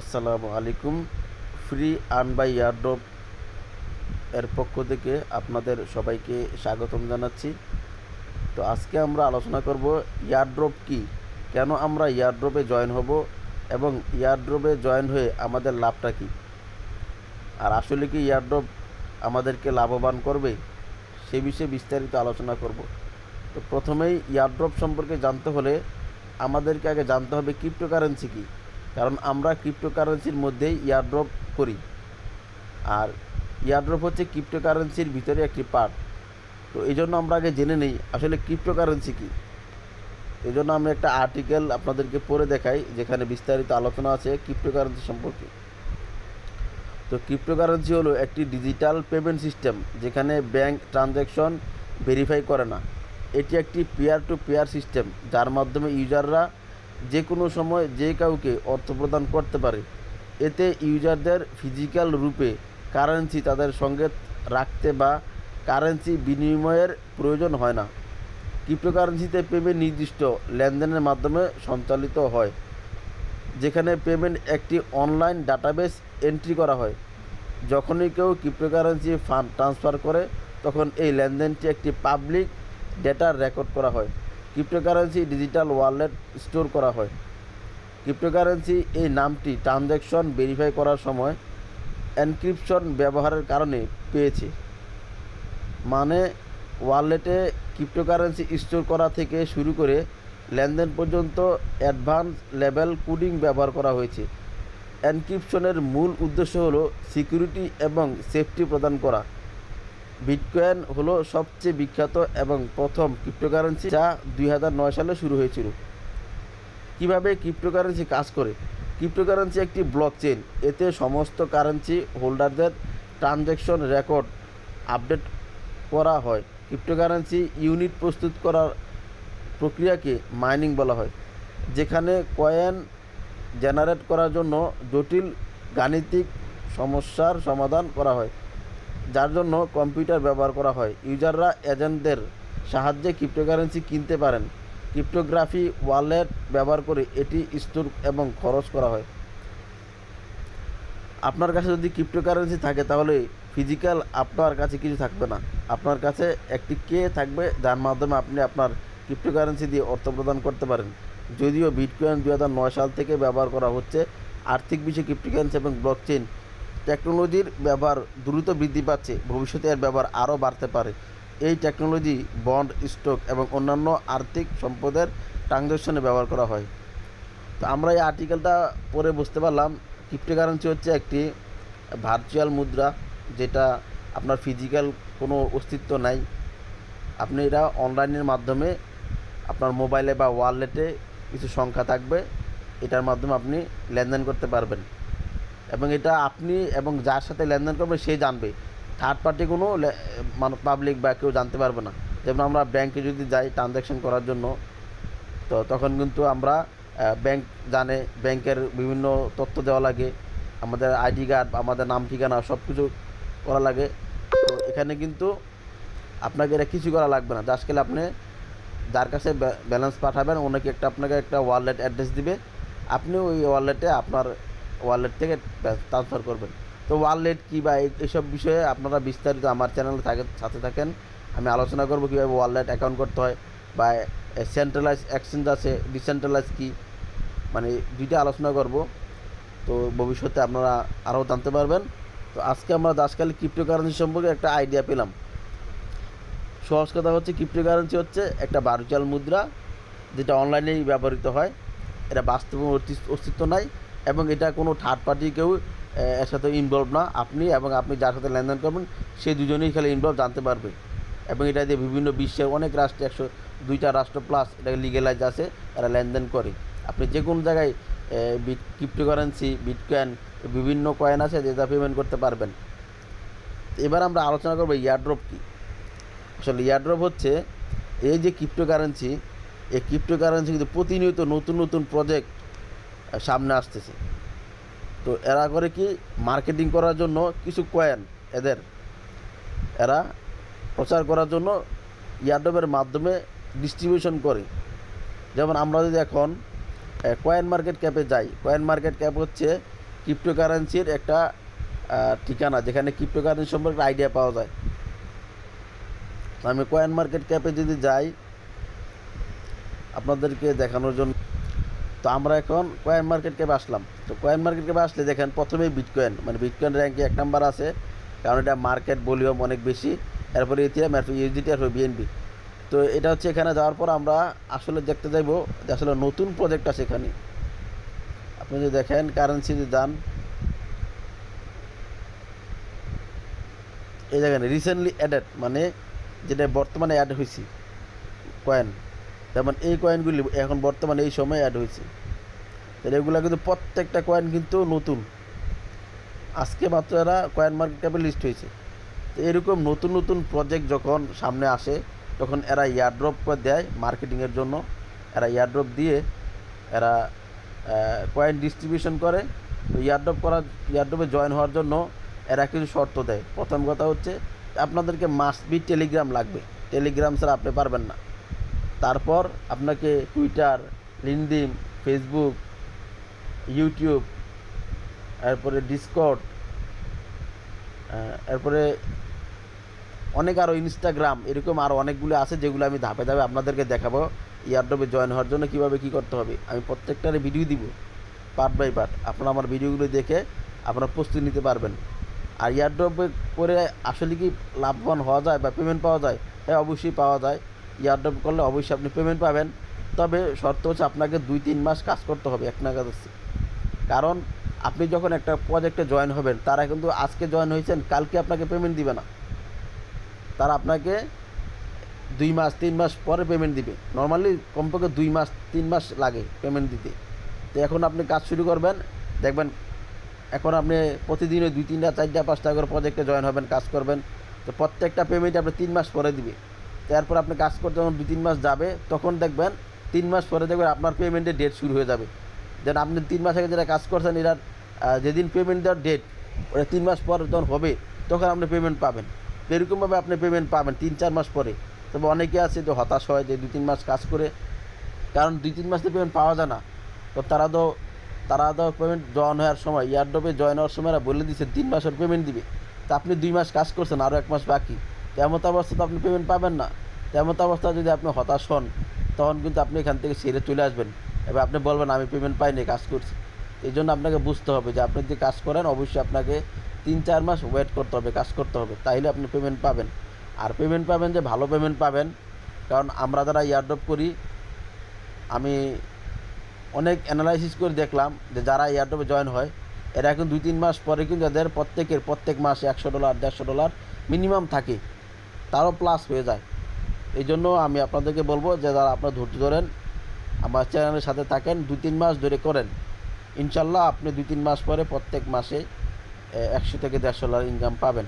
আসসালামু আলাইকুম। Free earn by airdrop এর পক্ষ থেকে আপনাদের সবাইকে স্বাগতম জানাচ্ছি। তো আজকে আমরা আলোচনা করব ইয়ারড্রপ কি? কেন আমরা ইয়ারড্রপে জয়েন হব এবং ইয়ারড্রপে জয়েন হয়ে আমাদের লাভটা কি? আর আসলে কি ইয়ারড্রপ আমাদেরকে লাভবান করবে? সে বিষয়ে বিস্তারিত আলোচনা করব। তো প্রথমেই ইয়ারড্রপ সম্পর্কে জানতে হলে আমাদেরকে আগে জানতে হবে ক্রিপ্টোকারেন্সি কী? কারণ আমরা ক্রিপ্টোকারেন্সির মধ্যেই ইয়ারড্রপ করি। আর ইয়ারড্রপ হচ্ছে ক্রিপ্টোকারেন্সির ভিতরে একটি পার্ট তো এই জন্য আমরা আগে জেনে নেই আসলে ক্রিপ্টোকারেন্সি কী। এই জন্য আমি একটা আর্টিকেল আপনাদেরকে পড়ে দেখাই, যেখানে বিস্তারিত আলোচনা আছে ক্রিপ্টোকারেন্সি সম্পর্কে। তো ক্রিপ্টোকারেন্সি হলো একটি ডিজিটাল পেমেন্ট সিস্টেম যেখানে ব্যাংক ট্রানজ্যাকশন ভেরিফাই করে না। এটি একটি পেয়ার টু পেয়ার সিস্টেম যার মাধ্যমে ইউজাররা যে কোনো সময় যে কাউকে অর্থ প্রদান করতে পারে, এতে ইউজারদের ফিজিক্যাল রূপে কারেন্সি তাদের সঙ্গে রাখতে বা কারেন্সি বিনিময়ের প্রয়োজন হয় না। ক্রিপ্টোকারেন্সিতে পেমেন্ট নির্দিষ্ট লেনদেনের মাধ্যমে সঞ্চালিত হয়, যেখানে পেমেন্ট একটি অনলাইন ডাটাবেস এন্ট্রি করা হয়। যখনই কেউ ক্রিপ্টোকারেন্সি ফান্ড ট্রান্সফার করে, তখন এই লেনদেনটি একটি পাবলিক ডেটা রেকর্ড করা হয়। ক্রিপ্টোকারেন্সি ডিজিটাল ওয়ালেট স্টোর করা হয়। ক্রিপ্টোকারেন্সি এই নামটি ট্রানজ্যাকশন ভেরিফাই করার সময় এনক্রিপশন ব্যবহারের কারণে পেয়েছে। মানে ওয়ালেটে ক্রিপ্টোকারেন্সি স্টোর করা থেকে শুরু করে লেনদেন পর্যন্ত অ্যাডভান্স লেভেল কোডিং ব্যবহার করা হয়েছে। এনক্রিপশনের মূল উদ্দেশ্য হলো সিকিউরিটি এবং সেফটি প্রদান করা। বিটকয়েন হলো সবচেয়ে বিখ্যাত এবং প্রথম ক্রিপ্টোকারেন্সি যা দুই হাজার নয় সালে শুরু হয়েছিল। কীভাবে ক্রিপ্টোকারেন্সি কাজ করে? ক্রিপ্টোকারেন্সি একটি ব্লক চেন এতে সমস্ত কারেন্সি হোল্ডারদের ট্রানজ্যাকশন রেকর্ড আপডেট করা হয়। ক্রিপ্টোকারেন্সি ইউনিট প্রস্তুত করার প্রক্রিয়াকে মাইনিং বলা হয়, যেখানে কয়েন জেনারেট করার জন্য জটিল গাণিতিক সমস্যার সমাধান করা হয়। যার জন্য কম্পিউটার ব্যবহার করা হয়। ইউজাররা এজেন্টদের সাহায্যে ক্রিপ্টোকারেন্সি কিনতে পারেন। ক্রিপ্টোগ্রাফি ওয়ালেট ব্যবহার করে এটি স্টোর এবং খরচ করা হয়। আপনার কাছে যদি ক্রিপ্টোকারেন্সি থাকে, তাহলে ফিজিক্যাল আপনার কাছে কিছু থাকবে না। আপনার কাছে একটি কে থাকবে, যার মাধ্যমে আপনি আপনার ক্রিপ্টোকারেন্সি দিয়ে অর্থ প্রদান করতে পারেন। যদিও বিটকয়েন দু হাজার নয় সাল থেকে ব্যবহার করা হচ্ছে। আর্থিক বিষয়ে ক্রিপ্টোকারেন্সি এবং ব্লকচেন টেকনোলজির ব্যবহার দ্রুত বৃদ্ধি পাচ্ছে, ভবিষ্যতে এর ব্যবহার আরও বাড়তে পারে। এই টেকনোলজি, বন্ড, স্টক এবং অন্যান্য আর্থিক সম্পদের ট্রানজ্যাকশনে ব্যবহার করা হয়। তো আমরা এই আর্টিকেলটা পড়ে বুঝতে পারলাম, ক্রিপ্টোকারেন্সি হচ্ছে একটি ভার্চুয়াল মুদ্রা যেটা আপনার ফিজিক্যাল কোনো অস্তিত্ব নাই। আপনি এটা অনলাইনের মাধ্যমে আপনার মোবাইলে বা ওয়ালেটে কিছু সংখ্যা থাকবে, এটার মাধ্যমে আপনি লেনদেন করতে পারবেন। এবং এটা আপনি এবং যার সাথে লেনদেন করবেন, সে জানবে। থার্ড পার্টি কোনো মানে পাবলিক বা কেউ জানতে পারবে না। যেমন আমরা ব্যাংকে যদি যাই ট্রানজ্যাকশন করার জন্য, তো তখন কিন্তু আমরা ব্যাংক জানে, ব্যাংকের বিভিন্ন তথ্য দেওয়া লাগে। আমাদের আইডি কার্ড আমাদের নাম, ঠিকানা সব কিছু করা লাগে। তো এখানে কিন্তু আপনাকে এটা কিছু করা লাগবে না। জাস্ট আপনি যার কাছে ব্যালেন্স পাঠাবেন ওনাকে একটা আপনাকে একটা ওয়ালেট অ্যাড্রেস দিবে। আপনি ওই ওয়ালেটে আপনার ওয়ালেট থেকে ট্রান্সফার করবেন। তো ওয়ালেট কী বা এইসব বিষয়ে আপনারা বিস্তারিত আমার চ্যানেলে থাকে সাথে থাকেন। আমি আলোচনা করব কীভাবে ওয়ালেট অ্যাকাউন্ট করতে হয় বা সেন্ট্রালাইজ এক্সচেঞ্জ আছে ডিসেন্ট্রালাইজ কী মানে দুইটা আলোচনা করব। তো ভবিষ্যতে আপনারা আরও জানতে পারবেন। তো আজকে আমরা দাসকালী ক্রিপ্টোকারেন্সি সম্পর্কে একটা আইডিয়া পেলাম। সহজ কথা হচ্ছে ক্রিপ্টোকারেন্সি হচ্ছে একটা ভার্চুয়াল মুদ্রা, যেটা অনলাইনেই ব্যবহৃত হয়। এটা বাস্তব অস্তিত্ব নাই। এবং এটা কোনো থার্ড পার্টি কেউ এর সাথে ইনভলভ না। আপনি এবং আপনি যার সাথে লেনদেন করবেন, সে দুজনেই খালি ইনভলভ জানতে পারবে। এবং এটা দিয়ে বিভিন্ন বিশ্বের অনেক রাষ্ট্রে, একশো দুইটা রাষ্ট্র প্লাস এটা লিগেলাইজ আছে এরা লেনদেন করে। আপনি যে কোনো জায়গায় বিট ক্রিপ্টোকারেন্সি বিটকয়েন বিভিন্ন কয়েন আছে যেটা পেমেন্ট করতে পারবেন। এবার আমরা আলোচনা করব ইয়ারড্রপ কী। আসলে ইয়ারড্রপ হচ্ছে, এই যে ক্রিপ্টোকারেন্সি এই ক্রিপ্টোকারেন্সি কিন্তু প্রতিনিয়ত নতুন নতুন প্রজেক্ট সামনে আসতেছে। তো এরা করে কি মার্কেটিং করার জন্য কিছু কয়েন এদের, এরা প্রচার করার জন্য ইয়ারড্রপের মাধ্যমে ডিস্ট্রিবিউশন করে। যেমন আমরা যদি এখন কয়েন মার্কেট ক্যাপে যাই কয়েন মার্কেট ক্যাপ হচ্ছে ক্রিপ্টোকারেন্সির একটা ঠিকানা, যেখানে ক্রিপ্টোকারেন্সি সম্পর্কে আইডিয়া পাওয়া যায়। আমি কয়েন মার্কেট ক্যাপে যদি যাই, আপনাদেরকে দেখানোর জন্য তো আমরা এখন কয়েন মার্কেট ক্যাপে আসলাম। তো কয়েন মার্কেট ক্যাপে আসলে দেখেন, প্রথমেই বিটকয়েন মানে বিটকয়েন র্যাঙ্কে এক নাম্বার আছে, কারণ এটা মার্কেট ভলিউম অনেক বেশি, এরপরে ইথিয়াম এরপর ইউজিটি এরপর বিএনবি তো এটা হচ্ছে এখানে যাওয়ার পর আমরা আসলে দেখতে যাইব যে আসলে নতুন প্রজেক্ট আছে এখানে। আপনি যদি দেখেন কারেন্সি যদি যান, এই জায়গায় রিসেন্টলি অ্যাডেড মানে যেটা বর্তমানে অ্যাড হয়েছে কয়েন যেমন এই কয়েনগুলি এখন বর্তমানে এই সময় অ্যাড হয়েছে। তাহলে এগুলো কিন্তু প্রত্যেকটা কয়েন কিন্তু নতুন। আজকে মাত্র এরা কয়েন মার্কেট ক্যাপে লিস্ট হয়েছে। তো এরকম নতুন নতুন প্রজেক্ট যখন সামনে আসে, তখন এরা ইয়ারড্রপ করে দেয় মার্কেটিংয়ের জন্য। এরা ইয়ারড্রপ দিয়ে এরা কয়েন ডিস্ট্রিবিউশন করে। তো ইয়ারড্রপ করা ইয়ারড্রপে জয়েন হওয়ার জন্য এরা কিছু শর্ত দেয়। প্রথম কথা হচ্ছে, আপনাদেরকে মাস্ট বি টেলিগ্রাম লাগবে। টেলিগ্রাম ছাড়া আপনি পারবেন না। তারপর আপনাকে টুইটার লিঙ্কডিন ফেসবুক ইউটিউব এরপরে ডিসকর্ড এরপরে অনেক আরও ইনস্টাগ্রাম এরকম আরও অনেকগুলো আছে যেগুলো আমি ধাপে ধাপে আপনাদেরকে দেখাবো ইয়ারডবে জয়েন হওয়ার জন্য কীভাবে কী করতে হবে। আমি প্রত্যেকটারে ভিডিও দিব পার্ট বাই পার্ট আপনারা আমার ভিডিওগুলো দেখে আপনারা প্রস্তুতি নিতে পারবেন। আর ইয়ারড্রপে করে আসলে কি লাভবান হওয়া যায় বা পেমেন্ট পাওয়া যায়? হ্যাঁ অবশ্যই পাওয়া যায়। ইয়ারড্রপ করলে অবশ্যই আপনি পেমেন্ট পাবেন। তবে শর্ত হচ্ছে আপনাকে দুই, তিন মাস কাজ করতে হবে, এক নাগাদ কারণ আপনি যখন একটা প্রজেক্টে জয়েন হবেন, তারা কিন্তু আজকে জয়েন হয়েছেন, কালকে আপনাকে পেমেন্ট দিবে না। তারা আপনাকে দুই মাস, তিন মাস পরে পেমেন্ট দিবে। নর্মালি কমপক্ষে দুই মাস, তিন মাস লাগে পেমেন্ট দিতে। তো এখন আপনি কাজ শুরু করবেন, দেখবেন এখন আপনি প্রতিদিনই দুই, তিনটা, চারটা, পাঁচটা করে প্রজেক্টে জয়েন হবেন, কাজ করবেন। তো প্রত্যেকটা পেমেন্ট আপনি তিন মাস পরে দিবে। তারপর আপনি কাজ করতে যখন দুই তিন মাস যাবে, তখন দেখবেন তিন মাস পরে দেখবেন আপনার পেমেন্টের ডেট শুরু হয়ে যাবে। দেন আপনি তিন মাস আগে যেটা কাজ করছেন এটার যেদিন পেমেন্ট দেওয়ার ডেট ওটা তিন মাস পর যখন হবে, তখন আপনি পেমেন্ট পাবেন। এরকমভাবে আপনি পেমেন্ট পাবেন তিন চার মাস পরে। তবে অনেকে আছে যে হতাশ হয় যে দু তিন মাস কাজ করে, কারণ দুই তিন মাসে পেমেন্ট পাওয়া যায় না। তো তারা তো তারা তো পেমেন্ট জয়েন হওয়ার সময় ইয়ারডপে জয়েন হওয়ার সময় বলে দিচ্ছে তিন মাসের পেমেন্ট দিবে। তা আপনি দুই মাস কাজ করছেন আরও এক মাস বাকি। তেমত অবস্থা তো আপনি পেমেন্ট পাবেন না। তেমত অবস্থা যদি আপনি হতাশ হন, তখন কিন্তু আপনি এখান থেকে ছেড়ে চলে আসবেন। এবার আপনি বলবেন, আমি পেমেন্ট পাইনি, কাজ করছি। এই জন্য আপনাকে বুঝতে হবে যে আপনি যদি কাজ করেন, অবশ্যই আপনাকে তিন চার মাস ওয়েট করতে হবে, কাজ করতে হবে। তাইলে আপনি পেমেন্ট পাবেন। আর পেমেন্ট পাবেন যে ভালো পেমেন্ট পাবেন, কারণ আমরা যারা ইয়ারড্রপ করি, আমি অনেক অ্যানালাইসিস করে দেখলাম যে যারা এয়ারড্রপে জয়েন হয়, এরা এখন দুই তিন মাস পরে কিন্তু এদের প্রত্যেকের প্রত্যেক মাসে একশো ডলার দেড়শো ডলার মিনিমাম থাকে। তারও প্লাস হয়ে যায়। এই জন্য আমি আপনাদেরকে বলব যে, যারা আপনারা ধৈর্য ধরেন, আমার চ্যানেলের সাথে থাকেন দু তিন মাস ধরে করেন, ইনশাল্লাহ আপনি দুই তিন মাস পরে প্রত্যেক মাসে একশো থেকে দেড়শো ডলার ইনকাম পাবেন।